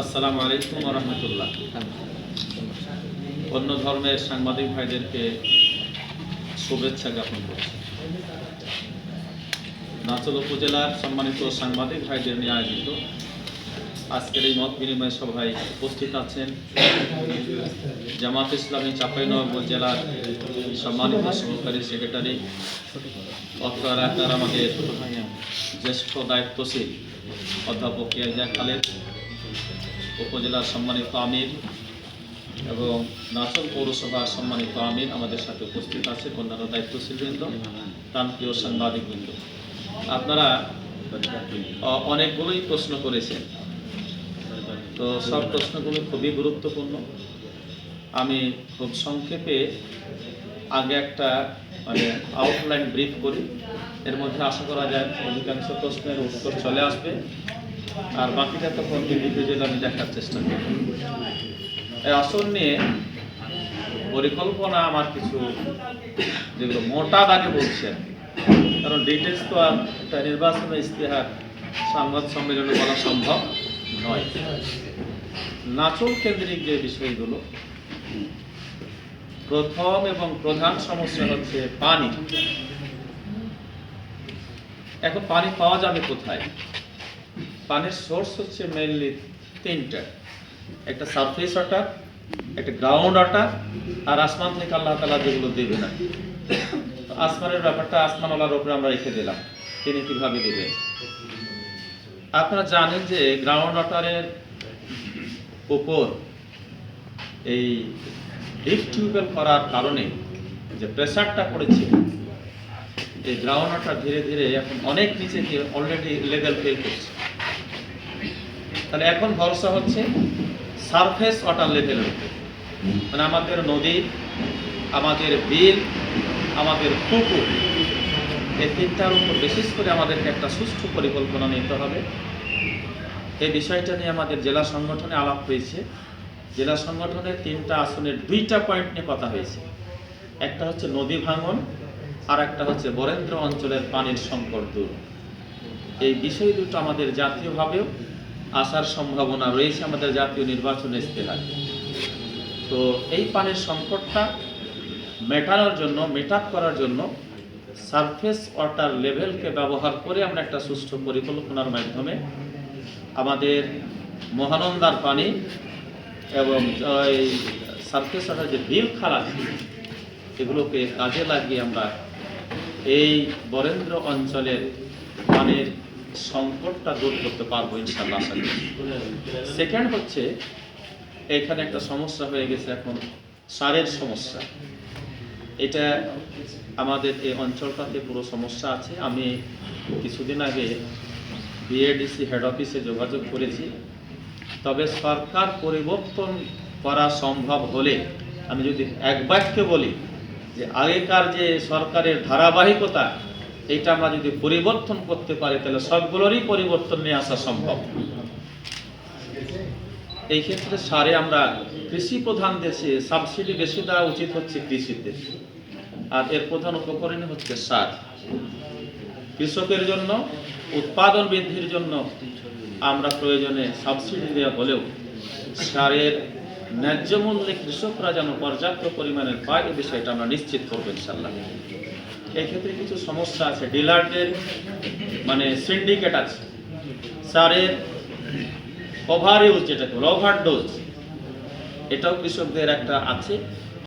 আসসালামু আলাইকুম রহমতুল্লাহ। অন্য ধর্মের সাংবাদিক ভাইদেরকে শুভেচ্ছা জ্ঞাপন করছি। নাচল উপজেলার সম্মানিত সাংবাদিক ভাইদের নিয়ে আয়োজিত আজকের এই মত বিনিময় সভায় উপস্থিত আছেন জামাত ইসলামী চাঁপাইনবাবগঞ্জ জেলার সম্মানিত সহকারী সেক্রেটারি অত্র এলাকার আমাদের জ্যেষ্ঠ দায়িত্বশীল অধ্যাপক খালেদ। উপজেলার সম্মানিত আমির এবং নাচল পৌরসভার সম্মানিত আমির আমাদের সাথে উপস্থিত আছে অন্যান্য দায়িত্বশীলবৃন্দ প্রান্তীয় সাংবাদিকবৃন্দ। আপনারা অনেকগুলোই প্রশ্ন করেছেন। তো সব প্রশ্নগুলো খুবই গুরুত্বপূর্ণ। আমি খুব সংক্ষেপে আগে একটা মানে আউটলাইন ব্রিফ করি। এর মধ্যে আশা করা যায় অধিকাংশ প্রশ্নের উত্তর চলে আসবে। আর বাকিটা তখন ইন্ডিভিজুয়াল আমি দেখার চেষ্টা করব। এই আসন নিয়ে পরিকল্পনা আমার কিছু যেগুলো মোটা দাগে বলছি। কারণ ডিটেলস তো আর একটা নির্বাচন ইস্তেহার সংবাদ সম্মেলনে বলা সম্ভব নয়। নাচল কেন্দ্রিক যে বিষয়গুলো, প্রথম এবং প্রধান সমস্যা হচ্ছে পানি। এখন পানি পাওয়া যাবে কোথায়? পানির সোর্স হচ্ছে মেইনলি তিনটা। একটা সারফেস ওয়াটার একটা গ্রাউন্ড ওয়াটার আর আসমান থেকে আল্লাহ তালা যেগুলো দেবে না আসমানের ব্যাপারটা আসমানওয়ালার উপরে আমরা রেখে দিলাম। তিনি কীভাবে দেবেন? আপনারা জানেন যে গ্রাউন্ড ওয়াটারের উপর এই ডিপ টিউবওয়েল করার কারণে যে প্রেশারটা পড়েছে, এই গ্রাউন্ড ওয়াটার ধীরে ধীরে এখন অনেক নিচে গিয়ে অলরেডি লেভেল ফেল করছে। তাহলে এখন ভরসা হচ্ছে সারফেস ওয়াটার লেভেলের উপর। মানে আমাদের নদী, আমাদের বিল, আমাদের পুকুর, এই তিনটার উপর বিশেষ করে আমাদেরকে একটা সুষ্ঠু পরিকল্পনা নিতে হবে। এই বিষয়টা নিয়ে আমাদের জেলা সংগঠনে আলাপ হয়েছে। জেলা সংগঠনের তিনটা আসনের দুইটা পয়েন্ট নিয়ে কথা হয়েছে। একটা হচ্ছে নদী ভাঙন আর একটা হচ্ছে বরেন্দ্র অঞ্চলের পানির সংকট দূর। এই বিষয় দুটো আমাদের জাতীয়ভাবেও আসার সম্ভাবনা রয়েছে আমাদের জাতীয় নির্বাচন ইস্তেহার। তো এই পানির সংকটটা মেটানোর জন্য মেটাপ করার জন্য সারফেস ওয়াটার লেভেলকে ব্যবহার করে আমরা একটা সুষ্ঠু পরিকল্পনার মাধ্যমে আমাদের মহানন্দার পানি এবং এই সারফেস ওয়াটার যে বিল খাল, এগুলোকে কাজে লাগিয়ে আমরা এই বরেন্দ্র অঞ্চলের পানির সংকটটা দূর করতে পারব ইনশাল্লাহ সেকেন্ড হচ্ছে, এখানে একটা সমস্যা হয়ে গেছে এখন, সারের সমস্যা। এটা আমাদের এই অঞ্চলটাতে পুরো সমস্যা আছে। আমি কিছুদিন আগে বিএডিসি হেড অফিসে যোগাযোগ করেছি। তবে সরকার পরিবর্তন করা সম্ভব হলে, আমি যদি এক বাক্যে বলি যে আগেকার যে সরকারের ধারাবাহিকতা এটা আমরা যদি পরিবর্তন করতে পারি, তাহলে সবগুলোরই পরিবর্তন নিয়ে আসা সম্ভব। এই ক্ষেত্রে সারে আমরা কৃষি প্রধান দেশে সাবসিডি বেশি দেওয়া উচিত হচ্ছে কৃষিতে আর এর প্রধান উপকরণ হচ্ছে সার। কৃষকের জন্য, উৎপাদন বৃদ্ধির জন্য আমরা প্রয়োজনে সাবসিডি দেওয়া হলেও সারের ন্যায্য মূল্যে কৃষকরা যেন পর্যাপ্ত পরিমাণে পায় এ বিষয়টা আমরা নিশ্চিত করব ইনশাল্লাহ এক্ষেত্রে কিছু সমস্যা আছে। ডিলারদের মানে সিন্ডিকেট আছে। সারের ওভার ইউজ যেটাকে ওভার ডোজ এটাও কৃষকদের একটা আছে।